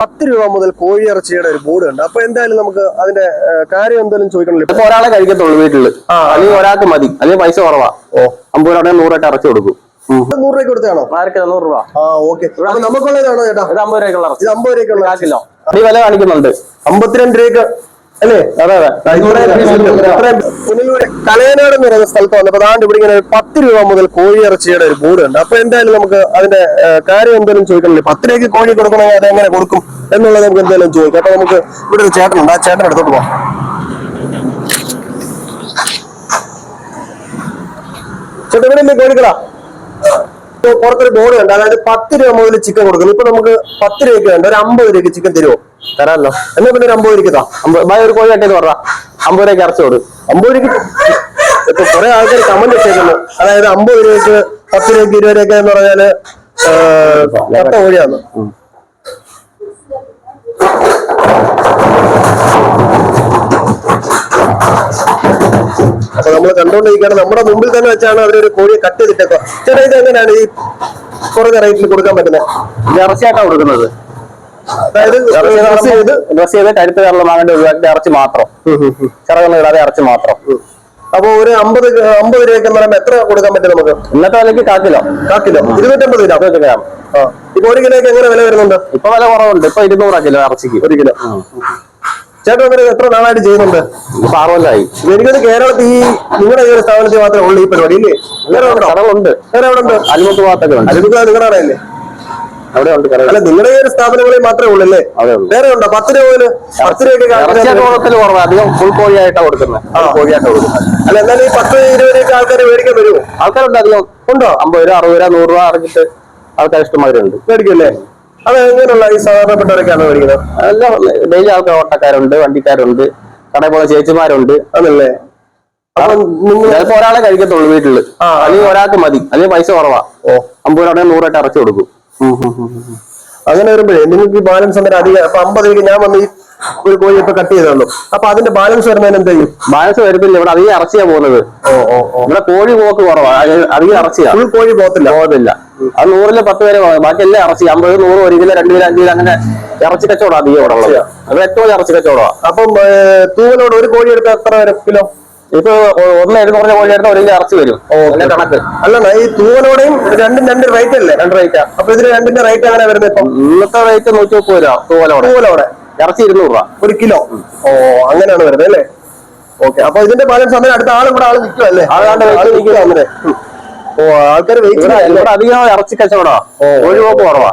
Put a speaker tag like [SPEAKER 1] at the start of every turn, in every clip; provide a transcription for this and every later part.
[SPEAKER 1] പത്ത് രൂപ മുതൽ കോഴി ഇറച്ചിയുടെ ഒരു ബോർഡ് ഉണ്ട് അപ്പൊ എന്തായാലും നമുക്ക് അതിന്റെ കാര്യം എന്തായാലും ചോദിക്കണല്ലോ
[SPEAKER 2] ഇപ്പൊ ഒരാളെ കഴിക്കത്തുള്ളൂ വീട്ടിൽ. അല്ലെങ്കിൽ ഒരാൾക്ക് മതി. അല്ലെങ്കിൽ പൈസ കുറവാ. ഓ. അമ്പത് രൂപ നൂറായിട്ട് ഇറച്ചി കൊടുക്കും.
[SPEAKER 1] നൂറ് രൂപ കൊടുത്താണോ
[SPEAKER 2] നൂറ് രൂപ?
[SPEAKER 1] ആ ഓക്കെ. നമുക്കുള്ളതാണോ ചേട്ടാ?
[SPEAKER 2] ഇത് അമ്പത് രൂപയ്ക്കുള്ള
[SPEAKER 1] ഇത് അമ്പത് രൂപയ്ക്കുള്ള
[SPEAKER 2] കിലോ വില കാണിക്കുന്നുണ്ട്.
[SPEAKER 1] അമ്പത്തിരണ്ട് രൂപയ്ക്ക് അല്ലേ?
[SPEAKER 2] അതെ അതെ.
[SPEAKER 1] പുനലൂര് കലയനാട് എന്ന് പറയുന്ന സ്ഥലത്ത് വന്നപ്പോൾ ദാണ്ട് ഇവിടെ ഇങ്ങനെ പത്ത് രൂപ മുതൽ കോഴി ഇറച്ചിയുടെ ഒരു ബോർഡ് ഉണ്ട് അപ്പൊ എന്തായാലും നമുക്ക് അതിന്റെ കാര്യം എന്തായാലും ചോദിക്കണല്ലേ പത്ത് രൂപയ്ക്ക് കോഴി കൊടുക്കണമെങ്കിൽ അത് എങ്ങനെ കൊടുക്കും? എന്നുള്ളത് നമുക്ക് എന്തായാലും ചോദിക്കാം. അപ്പൊ നമുക്ക് ഇവിടെ ഒരു ചേട്ടനുണ്ട് ആ ചേട്ടൻ എടുത്തോട്ട് പോവാം. ചേട്ടൻ ഇവിടെ ഇപ്പൊ പുറത്തൊരു ബോർഡ് ഉണ്ട്. അതായത് പത്ത് രൂപ മുതൽ ചിക്കൻ കൊടുക്കുന്നു. ഇപ്പൊ നമുക്ക് പത്ത് രൂപയ്ക്ക് വേണ്ട. ഒരു അമ്പത് രൂപയ്ക്ക് ചിക്കൻ തരുമോ
[SPEAKER 2] തരാമല്ലോ.
[SPEAKER 1] എന്നാ പിന്നെ ഒരു അമ്പത് രൂപയ്ക്ക് താ.
[SPEAKER 2] ബായ് ഒരു കോഴി കട്ടിയത് പറ അമ്പത് രൂപയ്ക്ക് ഇറച്ചി കൊടുക്കും.
[SPEAKER 1] അമ്പത് രൂപയ്ക്ക് ഇപ്പൊ കുറെ ആൾക്കാർ കമന്റ് ഇട്ടേക്കുന്നു അതായത് അമ്പത് രൂപയ്ക്ക് പത്ത് രൂപയ്ക്ക് ഇരുപത് രൂപയ്ക്ക് എന്ന് പറഞ്ഞാൽ കട്ട കോഴിയാണ് നമ്മൾ കണ്ടുകൊണ്ടിരിക്കുകയാണ് നമ്മുടെ മുമ്പിൽ തന്നെ വെച്ചാണ് അവരൊരു കോഴിയെ കട്ട് ചെയ്തിട്ടേക്കുക ചേട്ടാ ഇത് എങ്ങനെയാണ് ഈ കുറഞ്ഞ റേറ്റിൽ കൊടുക്കാൻ പറ്റുന്നത്
[SPEAKER 2] ഇറച്ചിയായിട്ടാണ് കൊടുക്കുന്നത്.
[SPEAKER 1] അതായത് ഡ്രസ് ചെയ്ത്
[SPEAKER 2] കരുത്ത് ഒഴിവാക്കി ഇറച്ചി മാത്രം. ചിറകൊന്നും ഇടാതെ ഇറച്ചി മാത്രം.
[SPEAKER 1] അപ്പൊ ഒരു അമ്പത് അമ്പത് രൂപയ്ക്ക് എന്ന് പറയുമ്പോൾ എത്ര കൊടുക്കാൻ പറ്റും നമുക്ക്?
[SPEAKER 2] ഇന്നത്തെ വിലക്ക് കാക്കിലോ കിലോ.
[SPEAKER 1] കാക്കിലോ ഇരുന്നൂറ്റമ്പത് രൂപ
[SPEAKER 2] ഇരുപത് ഗ്രാം.
[SPEAKER 1] ഇപ്പൊ ഒരു കിലോയ്ക്ക് എങ്ങനെ വില വരുന്നുണ്ട്?
[SPEAKER 2] ഇപ്പൊ വില കുറവുണ്ട്. ഇപ്പൊ ഇരുന്നൂറാ കിലോ ഇറച്ചിക്ക്.
[SPEAKER 1] ഒരു കിലോ. ചേട്ടൻ അങ്ങനെ എത്ര നാളായിട്ട് ചെയ്യുന്നുണ്ട്?
[SPEAKER 2] ആറുകൊല്ലായി
[SPEAKER 1] എനിക്കത് കേരളത്തിൽ ഈ നിങ്ങളുടെ ഈ ഒരു സ്ഥാപനത്തിൽ മാത്രമേ ഉള്ളൂ ഈ പരിപാടി ഇല്ലേ? വേറെ ഉണ്ടോ
[SPEAKER 2] കടകളുണ്ട്.
[SPEAKER 1] വേറെ എവിടെ ഉണ്ട്
[SPEAKER 2] അലിമുക്ക് ഭാഗത്തൊക്കെ ഉണ്ട്.
[SPEAKER 1] അലിമുക്ക് നിങ്ങളുടെ ആണല്ലേ
[SPEAKER 2] അവിടെ ഉണ്ട്
[SPEAKER 1] അല്ല നിങ്ങളുടെ ഈ ഒരു സ്ഥാപനങ്ങളിൽ മാത്രമേ ഉള്ളൂ അല്ലേ വേറെ ഉണ്ടോ? പത്ത് രൂപ മുതൽ പത്ത് രൂപയ്ക്ക്
[SPEAKER 2] കുറവാണ് അധികം ഫുൾ കോഴിയായിട്ടാണ് കൊടുക്കുന്നത്. കോഴിയായിട്ട് കൊടുക്കുന്നത്.
[SPEAKER 1] അല്ല എന്നാലും ഈ പത്ത് ഇരുപത് രൂപയ്ക്ക് ആൾക്കാർ മേടിക്കാൻ വരുമോ?
[SPEAKER 2] ആൾക്കാരുണ്ട് അധികം.
[SPEAKER 1] ഉണ്ടോ?
[SPEAKER 2] അമ്പത് രൂപ അറുപത് രൂപ നൂറ് രൂപ അടച്ചിട്ട് ആൾക്കാർ ഇഷ്ടമാതിരി ഉണ്ട്.
[SPEAKER 1] മേടിക്കും മേടിക്കല്ലേ അത് എങ്ങനെയുള്ള ഈ സാധാരണപ്പെട്ടവരൊക്കെയാണ് മേടിക്കുന്നത്
[SPEAKER 2] എല്ലാം ഡെയിലി ആൾക്കാർ ഓട്ടക്കാരുണ്ട് വണ്ടിക്കാരുണ്ട് കടയിൽ പോകുന്ന ചേച്ചിമാരുണ്ട്.
[SPEAKER 1] അതല്ലേ
[SPEAKER 2] ചിലപ്പോ ഒരാളെ കഴിക്കത്തുള്ളൂ വീട്ടിൽ. അല്ലെങ്കിൽ ഒരാൾക്ക് മതി. അല്ലെങ്കിൽ പൈസ കുറവാ. രൂപ നൂറായിട്ട് ഇറച്ചി കൊടുക്കും.
[SPEAKER 1] അങ്ങനെ വരുമ്പോഴേ നിങ്ങൾക്ക് ഈ ബാലൻസ് അങ്ങനെ അധികം അപ്പൊ അമ്പത് രൂപയ്ക്ക് ഞാൻ വന്ന് ഈ ഒരു കോഴി ഇപ്പൊ കട്ട് ചെയ്ത് തന്നു. അപ്പൊ അതിന്റെ ബാലൻസ് വരുന്നതിന് എന്ത് ചെയ്യും?
[SPEAKER 2] ബാലൻസ് വരുന്നില്ല. ഇവിടെ അധികം ഇറച്ചിയാ പോകുന്നത്. ഇവിടെ കോഴി പോക്ക് കുറവാ. അത് അധികം ഇറച്ചിയാ.
[SPEAKER 1] ഫുൾ കോഴി പോകത്തില്ല
[SPEAKER 2] പോകുന്നില്ല അത് നൂറിൽ പത്ത് പേര് ബാക്കി എല്ലാം ഇറച്ചി. അമ്പത് നൂറ് ഒരു കിലോ രണ്ട് കിലോ അഞ്ച് കിലോ അങ്ങനെ ഇറച്ചി കച്ചവടം അധികം ഇവിടെ ഉള്ളത്. അത് ഏറ്റവും ഇറച്ചി കച്ചവടമാണ്
[SPEAKER 1] അപ്പം തൂവലോട് ഒരു കോഴി എടുത്താൽ എത്ര വരെ കിലോ?
[SPEAKER 2] ഇപ്പൊ ഒന്ന് എഴുതി കുറഞ്ഞ കോഴി എടുത്താൽ ഒരു കിലോ ഇറച്ചി വരും. കണക്ക്.
[SPEAKER 1] അല്ല ഈ തൂവലോടെയും രണ്ടും രണ്ട് റേറ്റ് അല്ലേ?
[SPEAKER 2] രണ്ട് റേറ്റാ
[SPEAKER 1] അപ്പൊ ഇതിന് രണ്ടിന്റെ റേറ്റ് എങ്ങനെ വരുന്നത് ഇപ്പൊ?
[SPEAKER 2] ഇന്നത്തെ റേറ്റ് നൂറ്റി മുപ്പത് രൂപ തൂവലോടെ.
[SPEAKER 1] തൂവലോടെ.
[SPEAKER 2] ഇറച്ചി ഇരുന്നൂറ് രൂപ.
[SPEAKER 1] ഒരു കിലോ. ഓ അങ്ങനെയാണ് വരുന്നത് അല്ലേ? ഓക്കെ അപ്പൊ ഇതിന്റെ ബാലൻസ് അന്നേരം അടുത്ത ആളും കൂടെ ആൾ നിൽക്കും അല്ലേ?
[SPEAKER 2] ആളാണ്ട്
[SPEAKER 1] ആൾ
[SPEAKER 2] വെയിറ്റ്
[SPEAKER 1] നിൽക്കും അന്നേരം ഓ ആൾക്കാർ വെയിറ്റ്
[SPEAKER 2] ഇവിടെ ഇവിടെ അധികം ഇറച്ചി കച്ചവടമാ. ഒരു പോക്ക് കുറവാ.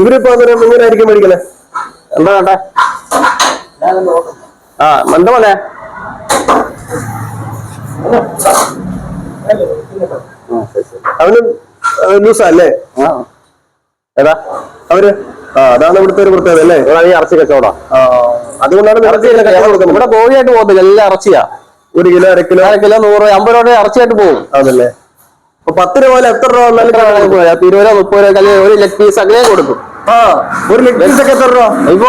[SPEAKER 1] ഇവരിപ്പോ അന്നേരം ഇങ്ങനെ ആയിരിക്കും മേടിക്കണേ
[SPEAKER 2] എന്താ വേണ്ടേ? ആ എന്താ പോലെ
[SPEAKER 1] അവന് ലൂസാ അല്ലേ
[SPEAKER 2] ഏതാ?
[SPEAKER 1] അവർ? ആ അതാണ് ഇവിടുത്തെ ഒരു പ്രത്യേകത അല്ലേ?
[SPEAKER 2] ഈ ഇറച്ചി കച്ചവടം.
[SPEAKER 1] അതുകൊണ്ടാണ്
[SPEAKER 2] ഇറച്ചി
[SPEAKER 1] നിറച്ച് കൊടുക്കുന്നത്.
[SPEAKER 2] ഇവിടെ കോഴിയായിട്ട് പോകുന്നത് എല്ലാം ഇറച്ചിയാ.
[SPEAKER 1] ഒരു കിലോ അര കിലോ?
[SPEAKER 2] അര കിലോ നൂറ് അമ്പത് രൂപ ഇറച്ചിയായിട്ട് പോകും.
[SPEAKER 1] അതല്ലേ? അപ്പൊ പത്ത് രൂപ പോലെ എത്ര രൂപ
[SPEAKER 2] ഇരുപത് രൂപ മുപ്പത് രൂപ അല്ലെങ്കിൽ ഒരു ലെഗ് പീസ് അങ്ങനെ കൊടുക്കും.
[SPEAKER 1] ഒരു ലെഗ് പീസ് ഒക്കെ എത്ര രൂപ?
[SPEAKER 2] ഇപ്പൊ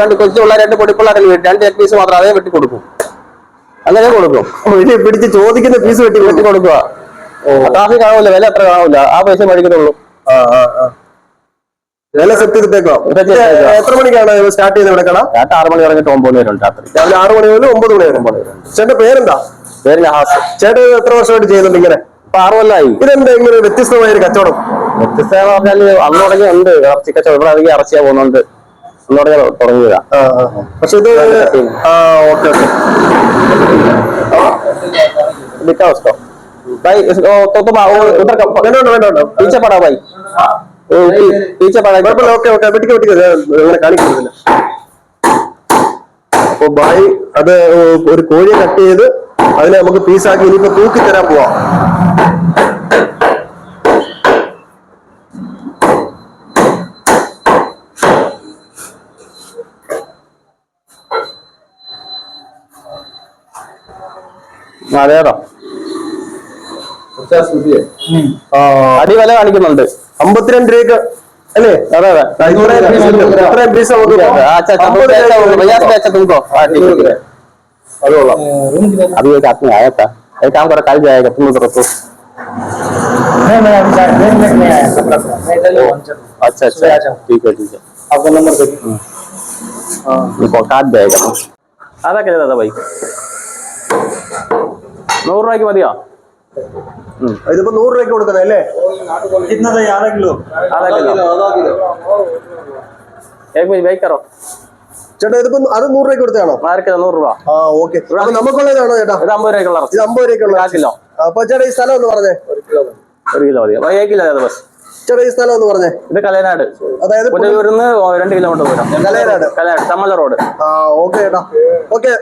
[SPEAKER 2] വേണ്ട കൊച്ചു പിള്ളേർ രണ്ട് പൊടിപ്പിള്ളേരെ രണ്ട് ലെഗ് പീസ് മാത്രം അതേ വെട്ടി കൊടുക്കും. അങ്ങനെ കൊടുക്കും.
[SPEAKER 1] ഇത് പിടിച്ച് ചോദിക്കുന്ന പീസ് വെട്ടി
[SPEAKER 2] വെട്ടി കൊടുക്കുക ട്രാഫിക് കാണൂല വില അത്ര കാണൂല ആ പൈസ
[SPEAKER 1] മേടിക്കുന്നുള്ളൂ വില സെറ്റ് ചെയ്തിട്ടേക്കോ എത്ര മണിക്കാണ് സ്റ്റാർട്ട് ചെയ്യുന്നത് ഇവിടെ കാണാം?
[SPEAKER 2] രാത്രി ആറ് മണി ഇറങ്ങിട്ട് ഒമ്പത് പേരുണ്ട് രാത്രി.
[SPEAKER 1] രാവിലെ ആറ് മണി മുതൽ ഒമ്പത് മണി വരെ. ചേട്ടന്റെ പേരെന്താ?
[SPEAKER 2] പേര് നഹാസ്.
[SPEAKER 1] ചേട്ടൻ എത്ര വർഷമായിട്ട് ചെയ്യുന്നുണ്ട് ഇങ്ങനെ?
[SPEAKER 2] ഇപ്പൊ ആറ് കൊല്ലായി.
[SPEAKER 1] ഇതെന്താ ഇങ്ങനെ വ്യത്യസ്തമായ ഒരു കച്ചവടം?
[SPEAKER 2] വ്യത്യസ്തമെന്ന് പറഞ്ഞാൽ അന്ന് തുടങ്ങി ഉണ്ട്. ഇറച്ചി കച്ചവടം ഇവിടെ ഇറച്ചിയാ പോകുന്നുണ്ട്. അന്ന് തുടങ്ങി തുടങ്ങിയതാ
[SPEAKER 1] ആ, ആ. പക്ഷെ ഇത് ആ ഓക്കെ ഓക്കെ
[SPEAKER 2] दिखा उसको भाई इस- ओ, तो तुम आओ उधर का
[SPEAKER 1] വേണ്ട വേണ്ട വേണ്ട വേണ്ട
[SPEAKER 2] पीछे पड़ा भाई ओ, पी- पीछे पड़ा
[SPEAKER 1] കുഴപ്പമില്ല ഓക്കെ ഓക്കെ വെട്ടിക്ക വെട്ടിക്ക അങ്ങനെ കാണിക്കുന്നില്ല അപ്പൊ ബായി അത് ഒരു കോഴിയെ കട്ട് ചെയ്ത് അതിനെ നമുക്ക് പീസാക്കി ഇനിയിപ്പോ തൂക്കി തരാൻ പോവാം
[SPEAKER 2] അതേടാ
[SPEAKER 1] ആ,
[SPEAKER 2] അടി വില കാണിക്കുന്നുണ്ട്
[SPEAKER 1] അമ്പത്തിരണ്ട് രൂപയ്ക്ക് അല്ലേ
[SPEAKER 2] അതെ അതെ
[SPEAKER 1] ഇത്രയും പീസ് ഉണ്ട്. ഇത്രയും പീസ് നമുക്ക് ഇപ്പൊ
[SPEAKER 2] अच्छा अच्छा
[SPEAKER 1] അമ്പത്
[SPEAKER 2] तुमको अच्छा
[SPEAKER 1] രൂപയ്ക്ക്
[SPEAKER 2] भैया से अच्छा तुमको हाँ ठीक है, ठीक है
[SPEAKER 1] അത് കൊള്ളാം
[SPEAKER 2] अभी एक आदमी आया था एक काम करो कल जाएगा तुम उधर तो
[SPEAKER 3] नहीं मैं अभी रेंट में आया कपड़ा मैं इधर ही पहुंचा
[SPEAKER 2] अच्छा अच्छा ठीक है ठीक है
[SPEAKER 1] आपका नंबर दे
[SPEAKER 2] ഇപ്പോൾ കാറ്റ് ബാഗ് അതൊക്കെ ചെയ്താ ബൈ നൂറ് രൂപയ്ക്ക് മതിയോ
[SPEAKER 1] ഇതിപ്പോ നൂറ് രൂപയ്ക്ക് കൊടുക്കുന്നത് അല്ലേ
[SPEAKER 3] ആധാ
[SPEAKER 2] കിലോ. ഏക് മിനിറ്റ് ബൈക്കറോ
[SPEAKER 1] ചേട്ടാ ഇതിപ്പോ അത് നൂറ് രൂപയ്ക്ക് കൊടുത്തതാണോ
[SPEAKER 2] ആർക്കില്ല നൂറ് രൂപ.
[SPEAKER 1] ആ ഓക്കെ. അപ്പൊ നമുക്കുള്ളതാണോ ചേട്ടാ?
[SPEAKER 2] ഇത് അമ്പത് രൂപയ്ക്കുള്ള
[SPEAKER 1] ഇത് അമ്പത് രൂപയ്ക്കുള്ള
[SPEAKER 2] കിലോ.
[SPEAKER 1] അപ്പൊ ചേട്ടാ ഈ സ്ഥലം ഒന്ന് പറഞ്ഞേ.
[SPEAKER 2] ഒരു കിലോ മതി. അപ്പൊ ഏകില്ല ബസ്.
[SPEAKER 1] ചേട്ടാ ഈ സ്ഥലം ഒന്ന് പറഞ്ഞേ.
[SPEAKER 2] ഇത് കലേനാട്
[SPEAKER 1] അതായത്
[SPEAKER 2] പുനലൂരിൽ നിന്ന് രണ്ട് കിലോമീറ്റർ ദൂരം.
[SPEAKER 1] കലേനാട്
[SPEAKER 2] കലേനാട് തമ്മല റോഡ്.
[SPEAKER 1] ആ ഓക്കെ ചേട്ടാ. ഓക്കെ.